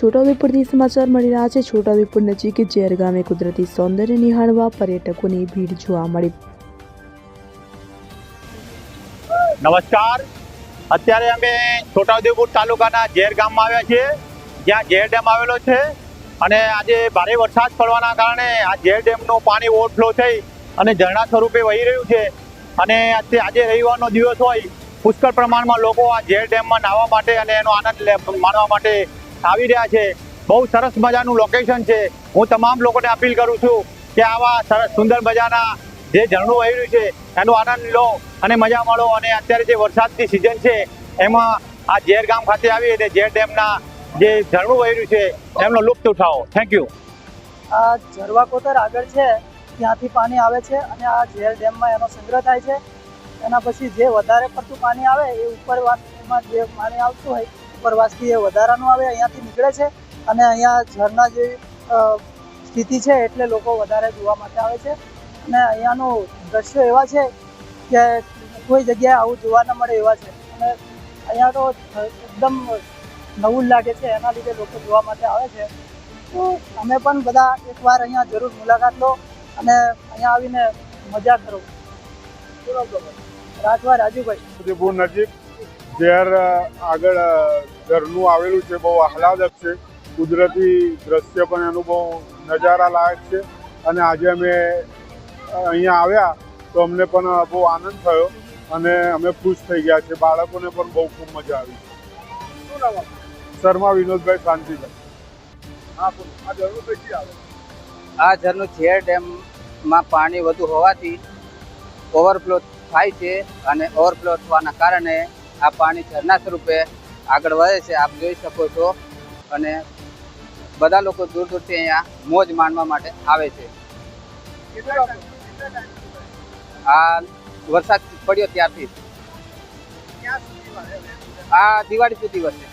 છોટાઉદેપુરથી સમાચાર મળી રહ્યા છે. છોટાઉદેપુર નજીક ઝેર ગામે કુદરતી સૌંદર્ય નિહાળવા પર્યટકોની ભીડ જોવા મળી. નમસ્કાર. અત્યારે અમે છોટાઉદેપુર તાલુકાના ઝેર ગામમાં આવ્યા છીએ. જ્યાં ઝેર ડેમ આવેલો છે અને આજે ભારે વરસાદ પડવાના કારણે આ ઝેર ડેમનું પાણી ઓવરફ્લો થઈ અને ઝરણા સ્વરૂપે વહી રહ્યું છે. અને આજે રવિવારનો દિવસ હોય, પુષ્કળ પ્રમાણમાં લોકો આ ઝેર ડેમમાં નાહવા માટે અને એનો આનંદ માણવા માટે આવી રહ્યા છે. બહુ સરસ મજાનું લોકેશન છે. હું તમામ લોકોને અપીલ કરું છું કે આવા સરસ સુંદર મજાના જે ઝરણું વહી રહ્યું છે, એનો આનંદ લો અને મજા માણો. અને અત્યારે જે વરસાદની સિઝન છે, એમાં આ ઝેર ગામ ખાતે આવી અને ઝેર ડેમના જે ઝરણું વહી રહ્યું છે, એમનો લુપ્ત ઉઠાવો. થેન્ક યુ આ ઝરવા કોતર આગળ છે, ત્યાંથી પાણી આવે છે અને આ ઝેર ડેમમાં એનો સંગ્રહ થાય છે. એના પછી જે વધારે પડતું પાણી આવે એ ઉપર ઉપરવાસમાં જે પાણી આવતું હોય ઉપરવાસથી એ વધારાનું આવે, અહીંયાથી નીકળે છે અને અહીંયા ઝરના જેવી સ્થિતિ છે એટલે લોકો વધારે જોવા માટે આવે છે. અને અહીંયાનું દ્રશ્યો એવા છે કે કોઈ જગ્યાએ આવું જોવા ન મળે એવા છે. અને અહીંયા તો એકદમ નવું લાગે છે એના લીધે લોકો જોવા માટે આવે છે. તો અમે પણ બધા એકવાર અહીંયા જરૂર મુલાકાત લો અને અહીંયા આવીને મજા કરો. રાજવા રાજુભાઈ. ઉદયપુર નજીક ઝેર આગળ ઝરનું આવેલું છે બહુ આહલાદક છે. કુદરતી દ્રશ્ય પણ એનું બહુ નજારા લાયક છે. અને આજે અમે અહીંયા આવ્યા તો અમને પણ બહુ આનંદ થયો અને અમે ખુશ થઈ ગયા છે બાળકોને પણ બહુ ખૂબ મજા આવી શું શર્મા વિનોદભાઈ શાંતિભાઈ હા આ ઝરનું ઝેર ડેમમાં પાણી વધુ હોવાથી ઓવરફ્લો થાય છે અને ઓવરફ્લો થવાના કારણે આ પાણી ઝરના સ્વરૂપે આગળ વધે છે, આપ જોઈ શકો છો. અને બધા લોકો દૂર દૂરથી અહીંયા મોજ માણવા માટે આવે છે. આ વરસાદ પડ્યો ત્યારથી આ દિવાળી સુધી વધશે